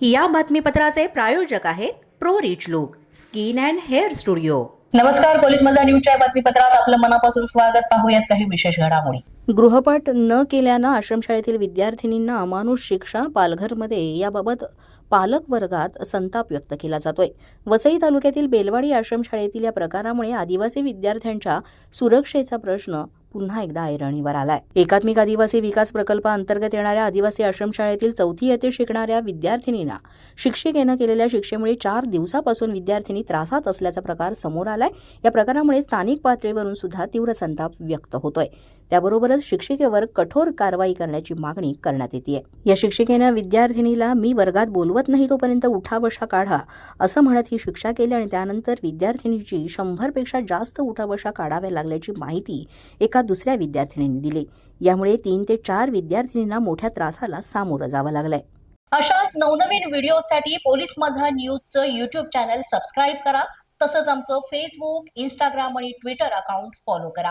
या बातमीपत्राचे प्रायोजक आहेत pro rich look skin and hair studio. नमस्कार पोलीस मजा न्यूजच्या बातमीपत्रात आपलं मनापासून स्वागत. पाहूयात काही विशेष घडामोडी. गृहपाठ न केल्यानं आश्रमशाळेतील विद्यार्थिनींना अमानुष शिक्षा पालघरमध्ये याबाबत पालक वर्गात संताप व्यक्त केला जातोय. वसई तालुक्यातील बेलवाडी आश्रमशाळेतील या प्रकारामुळे आदिवासी विद्यार्थ्यांच्या सुरक्षेचा प्रश्न पुन्हा एकदा ऐरणीवर आलाय. एकात्मिक आदिवासी विकास प्रकल्पाअंतर्गत येणाऱ्या आदिवासी आश्रमशाळेतील चौथी येथे शिकणाऱ्या विद्यार्थिनींना शिक्षिकेनं केलेल्या शिक्षेमुळे चार दिवसापासून विद्यार्थिनी त्रासात असल्याचा प्रकार समोर आलाय. या प्रकारामुळे स्थानिक पातळीवरून सुद्धा तीव्र संताप व्यक्त होतोय. त्याबरोबरच शिक्षिकेवर कठोर कारवाई करण्याची मागणी करण्यात येते या शिक्षिकेनं विद्यार्थिनीला मी वर्गात बोलवत नाही तोपर्यंत उठा बशा काढा असं म्हणत ही शिक्षा केली आणि त्यानंतर विद्यार्थिनीची शंभरपेक्षा जास्त उठाबशा काढाव्या लागल्याची माहिती एका दुसऱ्या विद्यार्थिनीने दिली. यामुळे तीन ते चार विद्यार्थिनींना मोठ्या त्रासाला सामोरं जावं लागलंय. अशाच नवनवीन व्हिडिओसाठी पोलीस माझा न्यूजचं युट्यूब चॅनल सबस्क्राईब करा. तसंच आमचं फेसबुक इंस्टाग्राम आणि ट्विटर अकाउंट फॉलो करा.